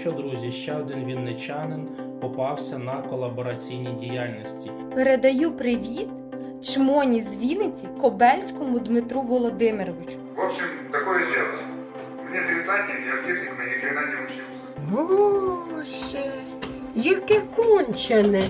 Що, друзі, ще один вінничанин попався на колабораційній діяльності. Передаю привіт чмоні з Вінниці Кобельському Дмитру Володимировичу. В общем, такое дело. Мне тридцатник, я в техникуме ни хрена не учился. Боже, яке кончене.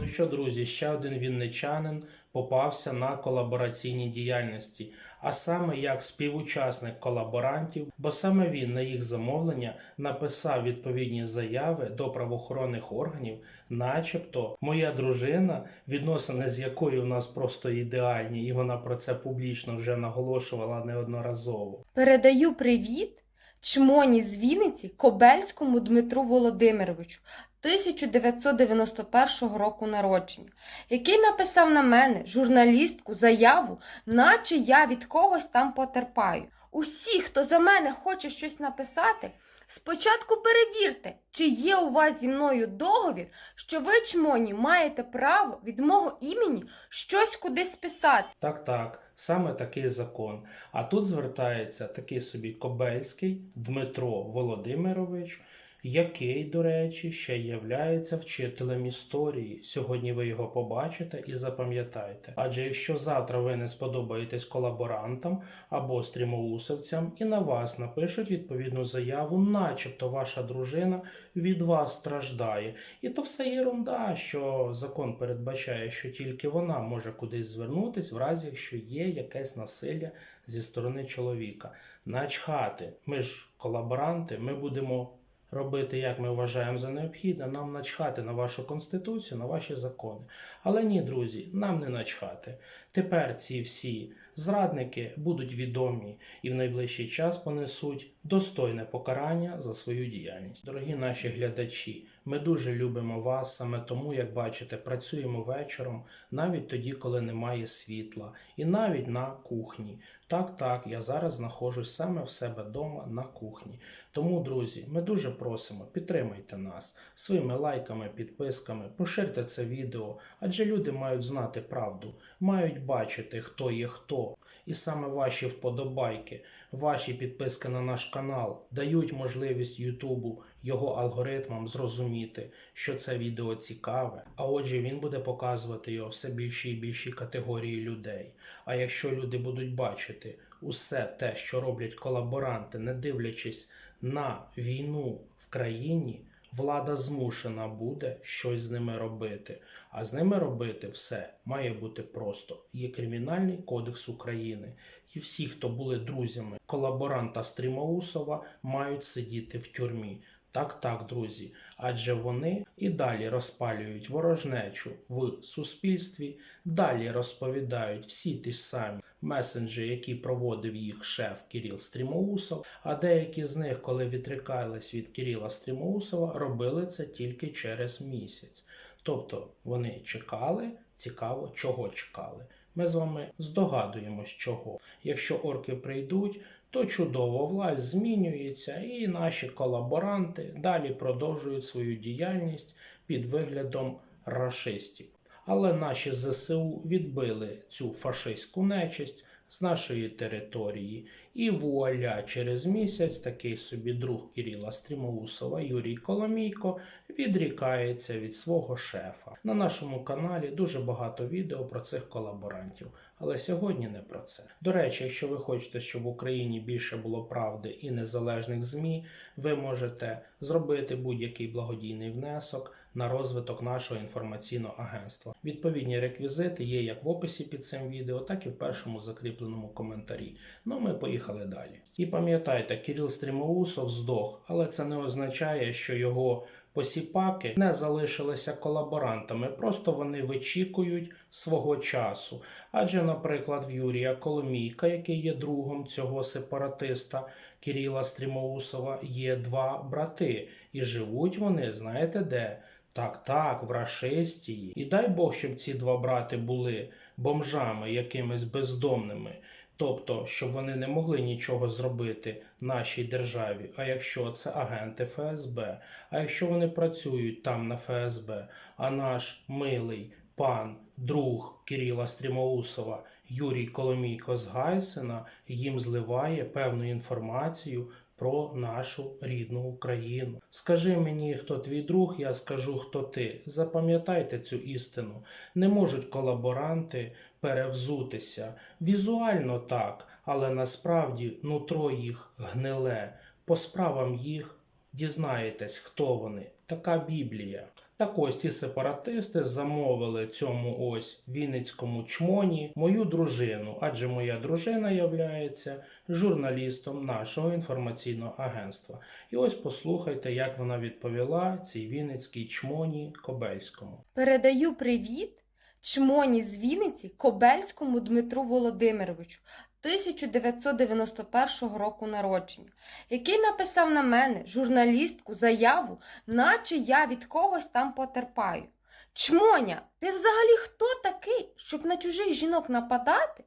Ну що, друзі, ще один вінничанин попався на колабораційній діяльності, а саме як співучасник колаборантів, бо саме він на їх замовлення написав відповідні заяви до правоохоронних органів, начебто моя дружина, відносини з якою в нас просто ідеальні, і вона про це публічно вже наголошувала неодноразово. Передаю привіт чмоні з Вінниці Кобельському Дмитру Володимировичу 1991 року народження, який написав на мене журналістку заяву, наче я від когось там потерпаю. Усі, хто за мене хоче щось написати, спочатку перевірте, чи є у вас зі мною договір, що ви, чмоні, маєте право від мого імені щось кудись писати. Так, так, саме такий закон. А тут звертається такий собі Кобельський Дмитро Володимирович, який, до речі, ще являється вчителем історії. Сьогодні ви його побачите і запам'ятайте. Адже якщо завтра ви не сподобаєтесь колаборантам або стрімоусовцям і на вас напишуть відповідну заяву, начебто ваша дружина від вас страждає. І то все єрунда, що закон передбачає, що тільки вона може кудись звернутись, в разі якщо є якесь насилля зі сторони чоловіка. Начхати, ми ж колаборанти, ми будемо робити, як ми вважаємо за необхідне, нам начхати на вашу конституцію, на ваші закони. Але ні, друзі, нам не начхати. Тепер ці всі зрадники будуть відомі і в найближчий час понесуть достойне покарання за свою діяльність. Дорогі наші глядачі, ми дуже любимо вас саме тому, як бачите, працюємо вечором, навіть тоді, коли немає світла, і навіть на кухні. Так, так, я зараз знаходжусь саме в себе вдома на кухні. Тому, друзі, ми дуже просимо, підтримайте нас своїми лайками, підписками, поширте це відео, адже люди мають знати правду, мають бачити, хто є хто. І саме ваші вподобайки, ваші підписки на наш канал дають можливість Ютубу його алгоритмам зрозуміти, що це відео цікаве, а отже, він буде показувати його все більшій і більшій категорії людей. А якщо люди будуть бачити усе те, що роблять колаборанти, не дивлячись на війну в країні, влада змушена буде щось з ними робити. А з ними робити все має бути просто. Є Кримінальний кодекс України, і всі, хто були друзями колаборанта Стрімоусова, мають сидіти в тюрмі. Так, так, друзі, адже вони і далі розпалюють ворожнечу в суспільстві, далі розповідають всі ті ж самі месенджі, які проводив їх шеф Кирил Стрімоусов, а деякі з них, коли відрікались від Кирила Стрімоусова, робили це тільки через місяць. Тобто вони чекали, цікаво, чого чекали. Ми з вами здогадуємось, чого. Якщо орки прийдуть, то чудово власть змінюється, і наші колаборанти далі продовжують свою діяльність під виглядом рашистів. Але наші ЗСУ відбили цю фашистську нечисть з нашої території. І вуаля через місяць такий собі друг Кирила Стрімоусова Юрій Коломійко відрікається від свого шефа. На нашому каналі дуже багато відео про цих колаборантів. Але сьогодні не про це. До речі, якщо ви хочете, щоб в Україні більше було правди і незалежних ЗМІ, ви можете зробити будь-який благодійний внесок на розвиток нашого інформаційного агентства. Відповідні реквізити є як в описі під цим відео, так і в першому закріпленому коментарі. Ну, ми поїхали далі. І пам'ятайте, Кирил Стрімоусов здох, але це не означає, що його посіпаки не залишилися колаборантами, просто вони вичікують свого часу. Адже, наприклад, в Юрія Коломійка, який є другом цього сепаратиста Кирила Стрімоусова, є два брати, і живуть вони, знаєте де? Так, так, в Рашистії. І дай Бог, щоб ці два брати були бомжами, якимись бездомними. Тобто, щоб вони не могли нічого зробити нашій державі. А якщо це агенти ФСБ, а якщо вони працюють там на ФСБ, а наш милий пан друг Кирила Стрімоусова Юрій Коломійко з Гайсена їм зливає певну інформацію про нашу рідну Україну. Скажи мені, хто твій друг, я скажу, хто ти. Запам'ятайте цю істину. Не можуть колаборанти перевзутися. Візуально так, але насправді нутро їх гниле. По справам їх дізнаєтесь, хто вони. Така Біблія. Так ось ті сепаратисти замовили цьому ось Вінницькому чмоні мою дружину, адже моя дружина являється журналістом нашого інформаційного агентства. І ось послухайте, як вона відповіла цій Вінницькій чмоні Кобельському. Передаю привіт чмоні з Вінниці Кобельському Дмитру Володимировичу 1991 року народження, який написав на мене журналістку заяву, наче я від когось там потерпаю. Чмоня, ти взагалі хто такий, щоб на чужих жінок нападати?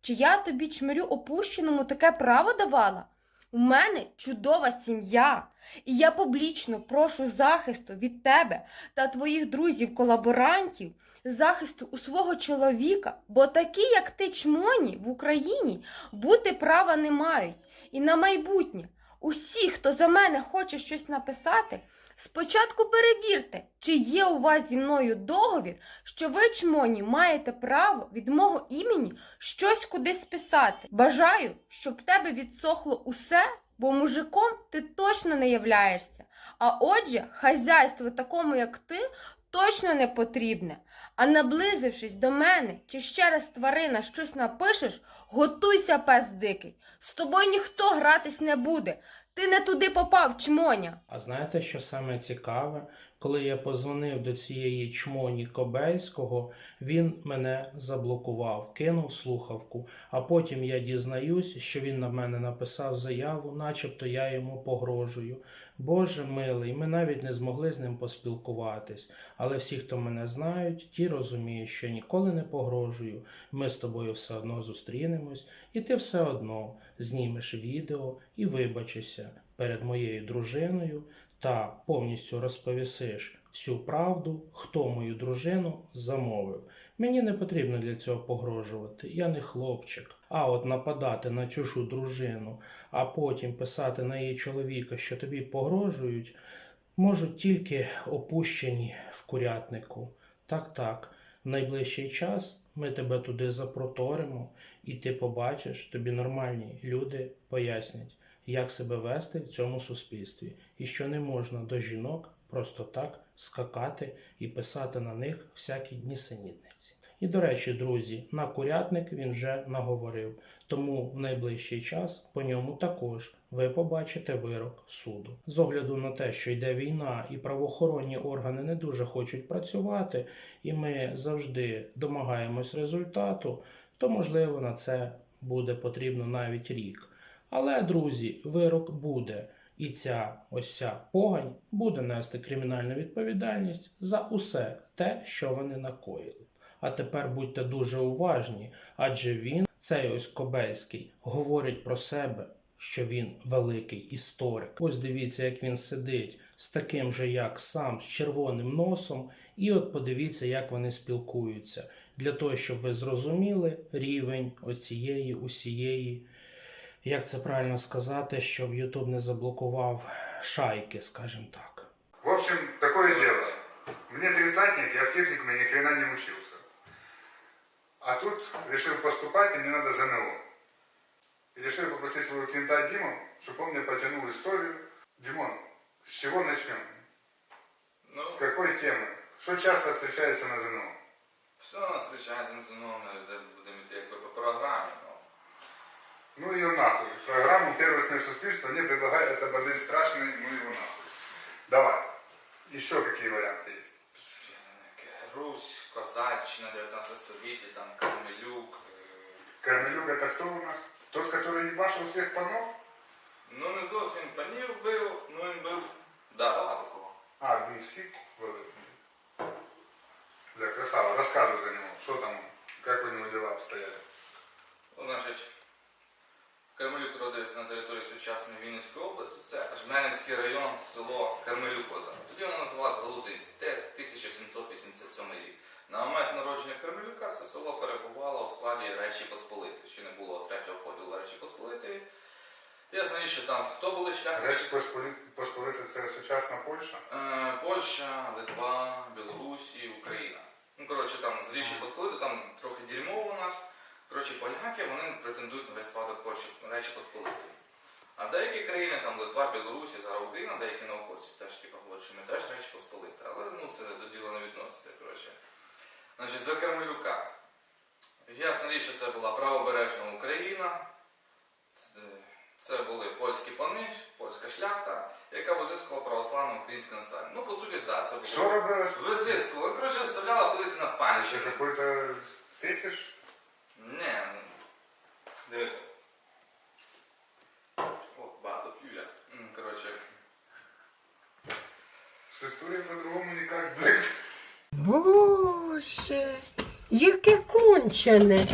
Чи я тобі чмирю опущеному таке право давала? У мене чудова сім'я, і я публічно прошу захисту від тебе та твоїх друзів-колаборантів, захисту у свого чоловіка, бо такі, як ти, чмоні, в Україні бути права не мають. І на майбутнє усі, хто за мене хоче щось написати, спочатку перевірте, чи є у вас зі мною договір, що ви, чмоні, маєте право від мого імені щось кудись писати. Бажаю, щоб тебе відсохло усе, бо мужиком ти точно не являєшся. А отже, хазяйство такому, як ти, точно не потрібне. А наблизившись до мене, чи ще раз тварина щось напишеш, готуйся, пес дикий. З тобою ніхто гратись не буде. Ти не туди попав, чмоня. А знаєте, що саме цікаве? Коли я позвонив до цієї чмоні Кобельського, він мене заблокував, кинув слухавку, а потім я дізнаюсь, що він на мене написав заяву, начебто я йому погрожую. Боже милий, ми навіть не змогли з ним поспілкуватись, але всі, хто мене знають, ті розуміють, що я ніколи не погрожую. Ми з тобою все одно зустрінемось, і ти все одно знімеш відео і вибачишся перед моєю дружиною та повністю розповісиш всю правду, хто мою дружину замовив. Мені не потрібно для цього погрожувати, я не хлопчик. А от нападати на чужу дружину, а потім писати на її чоловіка, що тобі погрожують, можуть тільки опущені в курятнику. Так, так, в найближчий час ми тебе туди запроторимо, і ти побачиш, тобі нормальні люди пояснять, як себе вести в цьому суспільстві, і що не можна до жінок просто так скакати і писати на них всякі нісенітниці. І до речі, друзі, на курятник він вже наговорив, тому в найближчий час по ньому також ви побачите вирок суду. З огляду на те, що йде війна і правоохоронні органи не дуже хочуть працювати, і ми завжди домагаємось результату, то можливо на це буде потрібно навіть рік. Але, друзі, вирок буде. І ця ось ця погань буде нести кримінальну відповідальність за усе те, що вони накоїли. А тепер будьте дуже уважні, адже він, цей ось Кобельський, говорить про себе, що він великий історик. Ось дивіться, як він сидить з таким же, як сам, з червоним носом, і от подивіться, як вони спілкуються, для того, щоб ви зрозуміли рівень оцієї усієї як це правильно сказати, щоб Ютуб не заблокував шайки, скажімо так. В общем, такое дело. Мне тридцатник, я в техникуме ни хрена не учился. А тут решил поступать, и мне надо ЗНО. И решил попросить своего кента Диму, чтобы он мне потянул историю. Димон, с чего начнем? Ну, С какой темы? Что часто встречается на ЗНО? все у нас зустрічається на ЗНО, де будемо йти якби по програмі. Ну. Ну ее нахуй. Программу «Первостное суспільство» мне предлагает эта модель страшная, ну его нахуй. Давай. Еще какие варианты есть? Я не знаю, яке Русь, Козаччина, 19 століття, там Кармелюк. е, Корнелюк это кто у нас? Тот, который ебашил всех панов? Ну не зовсім панів бив, ну він бив. Да, багато кого. А, він всіх вводив? Бля, красава, рассказывай за него. Что там, как у него дела обстояли? Ну, значить, Кармелюк родився на території сучасної Вінницької області, це Жменецький район, село Кармелюк Озеро. Тоді воно називалося Галузинці, те 1787 рік. На момент народження Кремлюка це село перебувало у складі Речі Посполитої. Ще не було третього поділу Речі Посполитої. Ясно, що там хто були шляхти? Речь Посполи- Посполита це сучасна Польща. Е, Польща, Литва, Білорусі, Україна. Ну, коротше, там з Річі Посполити, там трохи дерьмово у нас. Коротше, поляки вони претендують на весь спадок Польщі, Речі Посполитої. А деякі країни, там Литва, Білорусі, зараз Україна, деякі науковці теж типу, говорять, що ми теж Речі Посполита. Але ну, це до діла не відноситься. Коротше. Значить, за Кремлюка. Ясна річ, що це була правобережна Україна. Це, це були польські пани, польська шляхта, яка визискувала православне українське населення. Ну, по суті, так, да, це було. Що робилось? Визискувала. Коротше, заставляла ходити на панщину. какой-то фетиш? Дивися. О, багато п'ю я. Коротше, С историей по-другому никак, блядь. Боже, яке кончене.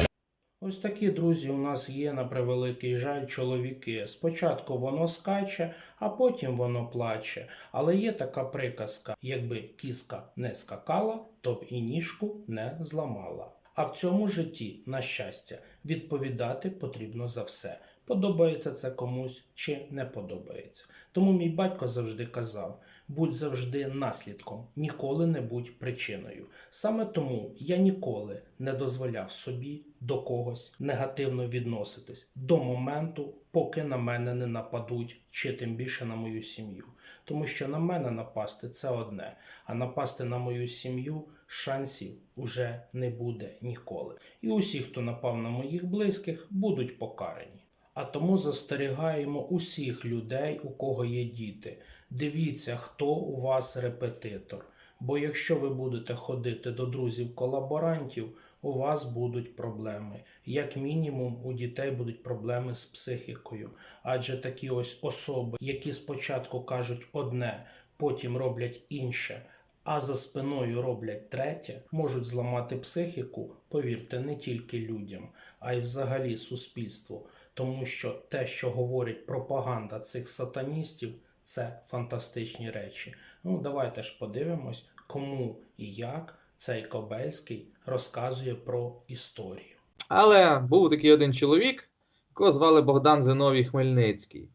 Ось такі друзі у нас є на превеликий жаль чоловіки. Спочатку воно скаче, а потім воно плаче. Але є така приказка: якби кіска не скакала, то б і ніжку не зламала. А в цьому житті, на щастя, відповідати потрібно за все. Подобається це комусь чи не подобається. Тому мій батько завжди казав: будь завжди наслідком, ніколи не будь причиною. Саме тому я ніколи не дозволяв собі до когось негативно відноситись до моменту, поки на мене не нападуть, чи тим більше на мою сім'ю. Тому що на мене напасти це одне, а напасти на мою сім'ю шансів уже не буде ніколи. І усі, хто напав на моїх близьких, будуть покарані. А тому застерігаємо усіх людей, у кого є діти. Дивіться, хто у вас репетитор. Бо якщо ви будете ходити до друзів-колаборантів, у вас будуть проблеми. Як мінімум, у дітей будуть проблеми з психікою. Адже такі ось особи, які спочатку кажуть одне, потім роблять інше, а за спиною роблять третє, можуть зламати психіку, повірте, не тільки людям, а й взагалі суспільству. Тому що те, що говорить пропаганда цих сатаністів, це фантастичні речі. Ну, давайте ж подивимось, кому і як цей Кобельський розказує про історію. Але був такий один чоловік, якого звали Богдан Зиновій Хмельницький.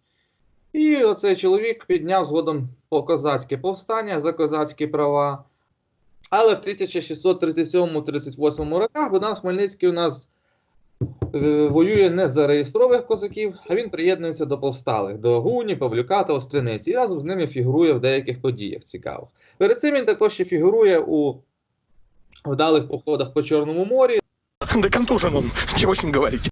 І оцей чоловік підняв згодом козацьке повстання за козацькі права. Але в 1637-38 роках Богдан Хмельницький у нас е, воює не за реєстрових козаків, а він приєднується до повсталих, до Гуні, Павлюка та Остриниці, і разом з ними фігурує в деяких подіях цікавих. Перед цим він також ще фігурує у вдалих походах по Чорному морі. Да контужен он, чего с говорить.